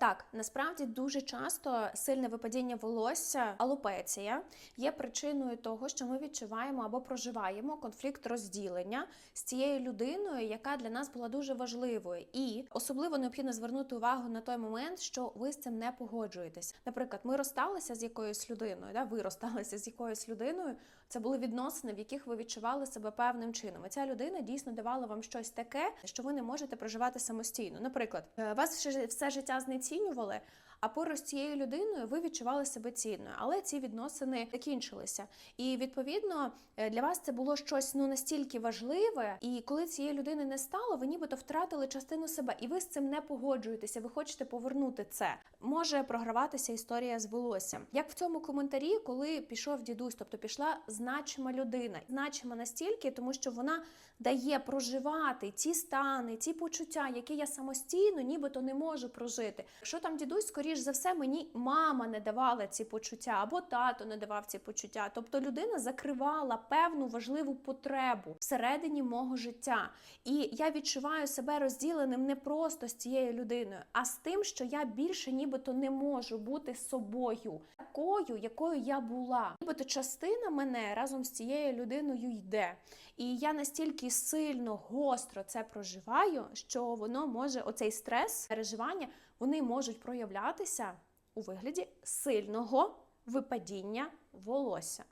Так, насправді дуже часто сильне випадіння волосся, алопеція є причиною того, що ми відчуваємо або проживаємо конфлікт розділення з цією людиною, яка для нас була дуже важливою, і особливо необхідно звернути увагу на той момент, що ви з цим не погоджуєтесь. Наприклад, ми розсталися з якоюсь людиною, да, ви розсталися з якоюсь людиною. Це були відносини, в яких ви відчували себе певним чином. І ця людина дійсно давала вам щось таке, що ви не можете проживати самостійно. Наприклад, е, вас все- життя знецінювали. А поруч з цією людиною ви відчували себе цінною, але ці відносини закінчилися. І відповідно е, для вас це було щось ну настільки важливе. І коли цієї людини не стало, ви нібито втратили частину себе, і ви з цим не погоджуєтеся. Ви хочете повернути це. Може програватися історія з волоссям. Як в цьому коментарі, коли пішов дідусь, тобто пішла значима людина, значима настільки, тому що вона дає проживати ті стани, ті почуття, які я самостійно нібито не можу прожити. Якщо там дідусь, скоріш за все, мені мама не давала ці почуття, або тато не давав ці почуття. Тобто людина закривала певну важливу потребу всередині мого життя. І я відчуваю себе розділеним не просто з цією людиною, а з тим, що я більше нібито не можу бути собою, такою, якою я була. Нібито частина мене разом з цією людиною йде. І я настільки сильно гостро це проживаю, що воно може, оцей стрес, переживання, вони можуть проявлятися у вигляді сильного випадіння волосся.